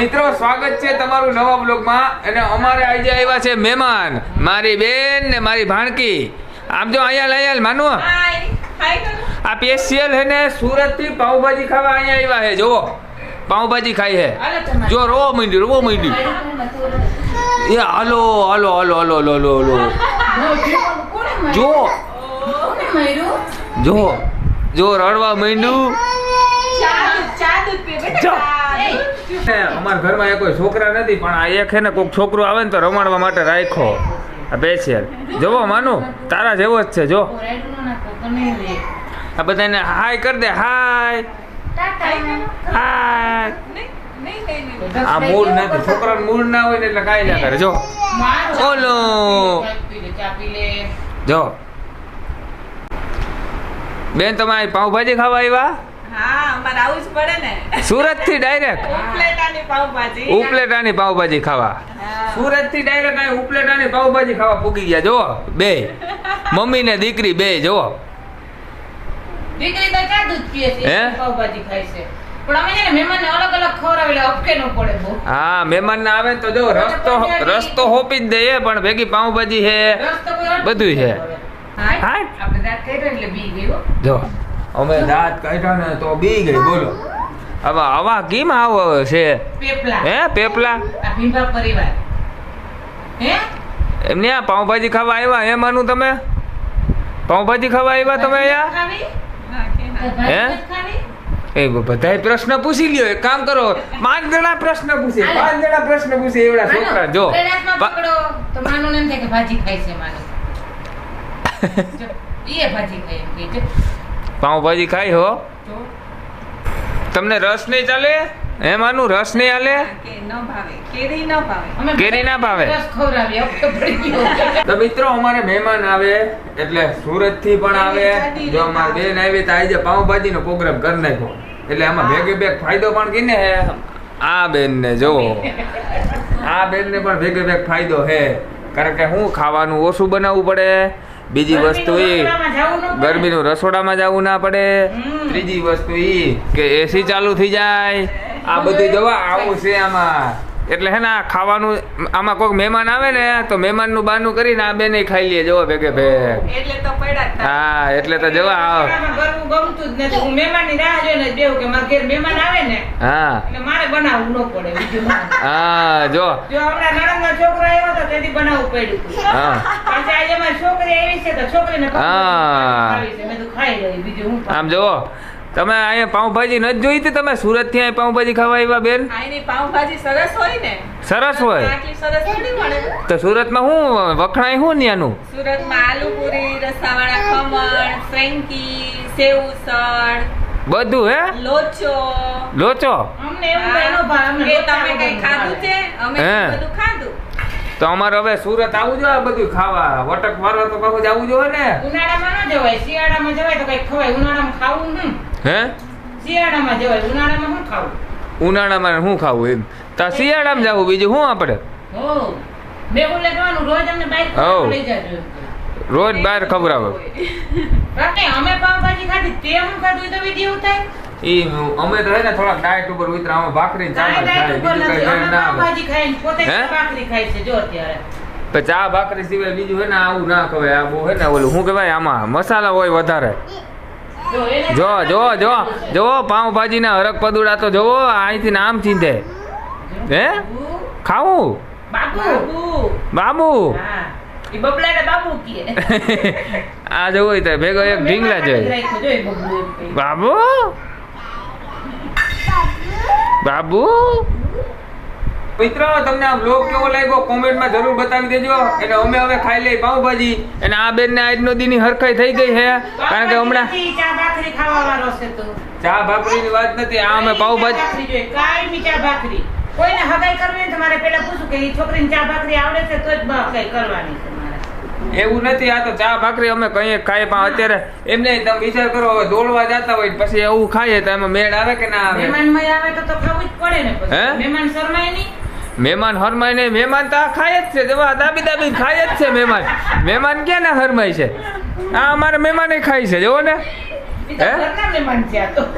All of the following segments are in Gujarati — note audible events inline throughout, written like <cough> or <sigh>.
મિત્રો સ્વાગત છે તમારું નવા બ્લોગમાં અને અમારે આજે આવ્યા છે મહેમાન. મારી બેન ને મારી ભાણકી. આમ જો અહીંયા લઈ આલ માનો આ પેશિયલ હે ને સુરતથી પાઉભાજી ખાવા અહીંયા આવ્યા હે જોવો પાઉભાજી ખાઈ હે. જો રો માંડ્યું રો માંડ્યું. એ હાલો હાલો હાલો હાલો હાલો હાલો જો. જો. જો રડવા માંડ્યું. ચા દૂધ પી બેટા. અમારા ઘરમાં એ કોઈ છોકરા નથી, પણ આ એક છે ને કોઈક છોકરો આવે ને તો રમાડવા માટે રાખો આ બેસેલ જોવો માનું, તારા જેવો જ છે, જો. આ બધાને હાય કરી દે હાય હાય આ મૂળ નથી, છોકરાનું મૂળ ના હોય ને એટલે કાંઈ ના કરે, જો. બોલો. જો. બેન તમે પાઉંભાજી ખાવા આવ્યા? સુરતથી ડાયરેક્ટ ઉપલેટાની પાવભાજી ખાવા. સુરતથી ડાયરેક્ટ અહીં ઉપલેટાની પાઉંભાજી ખાવા પૂગી ગયા જો બે. મમ્મી ને દીકરી બે જો દીકરી તો ચા દૂધ પીએ છે? હે? પાવભાજી ખાય છે. પણ અમે છે ને મહેમાનને અલગ અલગ ખવડાવે એટલે અપકે ન પડે બહુ. હા મહેમાન ના આવે તો જો રસ્તો રસ્તો હોપી જ દે પણ ભેગી પાઉંભાજી છે. બધું છે. જો. અમે દાંત કાઢ્યા ને તો બી ગઈ બોલો. હવે આવા કેમ આવો છે? હે પેપલા? પરિવાર. હે? એમને આ પાઉંભાજી ખાવા આવ્યા હે માનું તમે? પાઉંભાજી ખાવા આવ્યા તમે અહીંયા? ખાવી? હા કે હા. ભાજી હે? એ બધાય પ્રશ્ન પૂછી લ્યો એક કામ કરો. પાંચ જણા પ્રશ્ન પૂછે પાંચ જણા પ્રશ્ન પૂછે એવડા છોકરા જો. તો માનું એમ થાય કે ભાજી ખાય છે માનું. <laughs> એ ભાજી ખાય એમ કે જો. પાઉંભાજી ખાઈ હો. તમને રસ નહીં ચાલે? હે માનું રસ નહીં હાલે? કે કેરી ન ભાવે. અમે કેરી ના ભાવે? રસ ખવડાવીએ, અપકે પડી ગયો. તો મિત્રો અમારે મહેમાન આવે એટલે સુરતથી પણ આવે. જો અમારે બેન આવી. તો આજે પાઉંભાજી નો પ્રોગ્રામ કરી નાખ્યો. એટલે આમાં ભેગે ભેગ ફાયદો પણ કીને હે. આ બેન ને જો <laughs> આ બેન ને પણ ભેગે ભેગ ફાયદો હે. કારણ કે હું ખાવાનું ઓછું બનાવવું પડે. બીજી વસ્તુ એ ગરમીનું રસોડામાં જવું ના પડે. ત્રીજી વસ્તુ એ કે એસી ચાલુ થઈ જાય. આ બધું જવા આવું છે આમાં. એટલે હે ને આ ખાવાનું આમાં કોઈક મહેમાન આવે ને તો મહેમાનનું બાનું કરીને આ બેને ખાઈ લઈએ જવો ભેગે ભેગ. હા એટલે તો જવા આવ ગમતું જ નથી. હું મહેમાનની રાહ જોઈને જ બેહું કે મારા ઘેર મહેમાન આવે ને હા. એટલે મારે બનાવવું ન પડે બીજું હા જો જો હમણાં નણંદનો છોકરો આવ્યો તો તેથી બનાવવું પડ્યું હા. પાછી આજે મારી છોકરી આવી છે તો છોકરીને હા. મેં તો ખાઈ લઈ બીજું હું આમ જુઓ. તમે અહીંયા પાઉંભાજી નથી જોઈ હતી તમે સુરતથી અહીંયા પાઉંભાજી ખાવા આવ્યા બેન? પાઉંભાજી સરસ હોય ને. સરસ હોય? તો સુરતમાં તો સુરતમાં શું વખણાય શું ત્યાંનું સુરતમાં આલુ પૂરી રસાવાળા ખમણ ફ્રેન્કી સેવ ઉસળ બધું હે? લોચો. લોચો? અમને એવું એનો ભાવ કે તમે કઈ ખાધું છે? અમે હે. બધું ખાધું. તો અમારે હવે સુરત આવું જોઈએ આ બધું ખાવા. વટક મારવા તો કહું જવું જોઈએ ને. ઉનાળામાં ન જવાય શિયાળામાં જવાય તો કઈ ખવાય. ઉનાળામાં ખાવું હું? હે? શિયાળામાં જવાય ઉનાળામાં શું ખાવું? ઉનાળામાં શું ખાવું એમ? તો શિયાળામાં જવું બીજું શું આપણે? હો ભેગું લેવાનું રોજ અમને બાઈક લઈ જજો રોજ બહાર ખબર આવે અમે પાવભાજી ખાધી તે હું ખાધું તો વીડિયો ઉતાર. ઈ અમે તો હે ને થોડાક ડાયટ ઉપર ઉતરા અમે ભાખરી ચાલે બીજું કઈ ના ખાઈને પોતે? ભાખરી ખાય છે જો અત્યારે. તો ચા ભાખરી સિવાય બીજું હે ને આવું ના ખવાય આ બહુ હે ને ઓલું શું કહેવાય આમાં? મસાલા હોય વધારે. જો જો જો જો પાઉંભાજી ના હરક પદુડા તો જોવો અહીંથી નામ ચીંધે. હે? ખાવું? બાબુ. <laughs> આ જવું હોય તો ભેગો એક ઢીંગલા જોઈએ રાખ્યો જો એ બબલું એમ કહે. બાબુ? બાબુ? મિત્રો તમને આ બ્લોગ કેવો લાગ્યો? કોમેન્ટમાં જરૂર બતાવી દેજો. અને અમે હવે ખાઈ લઈ પાઉંભાજી. અને આ બેન ને આજનો દીની હરખાઈ થઈ ગઈ છે કારણ કે હમણાં ચા ભાખરી ખાવા વાળો છે તો. ચા ભાખરીની વાત નથી આ અમે પાઉંભાજી જોઈએ કાયમી ચા ભાખરી. કોઈને હગાઈ કરવી તમારે મારે પેલા પૂછું કે એ છોકરીને ચા ભાખરી આવડે છે તો જ હગાઈ કરવાની એવું નથી આ તો ચા ભાખરી અમે કહીએ ખાઈએ પણ અત્યારે એમને તમે વિચાર કરો હવે દોડવા જતા હોય પછી એવું ખાઈએ તો એમાં મેળ આવે કે ના આવે? મહેમાનમાં આવે તો તો ખાવું જ પડે ને હે? મહેમાન શરમાય નહીં. મહેમાન હરમાય નહીં મહેમાન તો આ ખાય જ છે જવા દાબી દાબી ખાય જ છે મહેમાન. મહેમાન ક્યાં ના હરમાય છે? આ અમારે મહેમાન ખાય છે જોવો ને.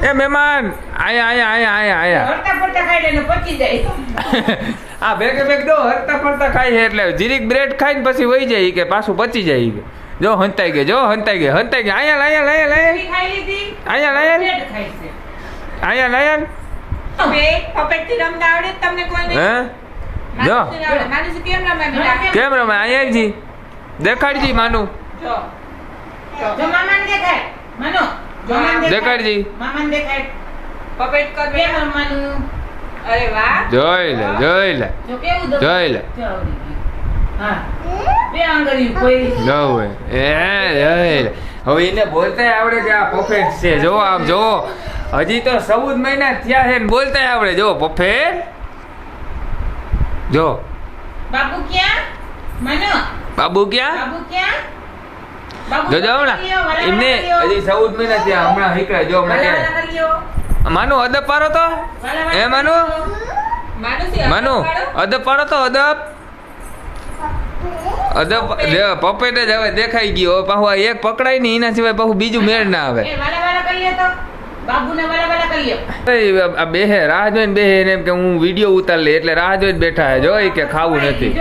એ મહેમાન આયા આયા આયા આયા આયા. હરતા ફરતા ખાઈ લઈને પચી જાય. <laughs> આ દો હરતા ફરતા છે એટલે જીરીક બ્રેડ ખાઈને પછી વહી જાય કે પાછું પચી જાય કે. જો હંતાઈ ગઈ જો હંતાઈ ગઈ હંતાઈ ગઈ. આયા લાયા લાયા લાયા આયા લાયા આયા લાયા કેમ રમે અહીંયા દેખાડજી માનું. જો મામાને દેખાય. માનો. દેખાડજી. મામાને દેખાડ પપેટ કર બે મામાનું? અરે વાહ. જોઈ લે જોઈ લે. જો કેવું દબાણ? જોઈ લે. હા. બે આંગળી કોઈ જોવે એ જોઈ લે. હવે એને બોલતાય આવડે કે આ પરફેક્ટ છે. જો આમ જો. હજી તો ચૌદ મહિના થયા છે ને બોલતાય આવડે. જો પરફેક્ટ જો. બાબુ ક્યાં? મનો. બાબુ ક્યાં? બાબુ ક્યાં? બાબુ જો જો વાલા એમને હજી ચૌદ મહિના થયા હમણાં નીકળે જો હમણાં મને માનું અદબ પાડો તો. એ માનુ? માનું અદબ પાડો. તો અદબ. અદબ પપેટ જ હવે દેખાઈ ગયો. પાછું આ એક પકડાય ને એના સિવાય પાછું બીજું મેળ ના આવે. આ બેહે રાહ જોઈને બેહે એમ કે હું વીડિયો ઉતાર લે એટલે રાહ જોઈને બેઠા હે. જો કે ખાવું નથી.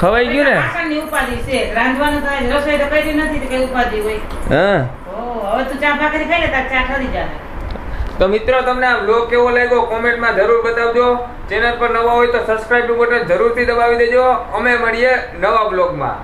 ખવાઈ ગયું ને? વાસણની ઉપાધી છે. રાંધવાનું થાય. રસોઈ તો કરી નથી તો કઈ ઉપાધિ હોય? હા. હવે તું ચા ભાખરી ખાઈ લે તાર ચા ઠરી જાય. તો મિત્રો તમને આ બ્લોગ કેવો લાગ્યો? કોમેન્ટમાં જરૂર બતાવજો. ચેનલ પર નવા હોય તો સબસ્ક્રાઇબ બટન જરૂરથી દબાવી દેજો. અમે મળીએ નવા બ્લોગમાં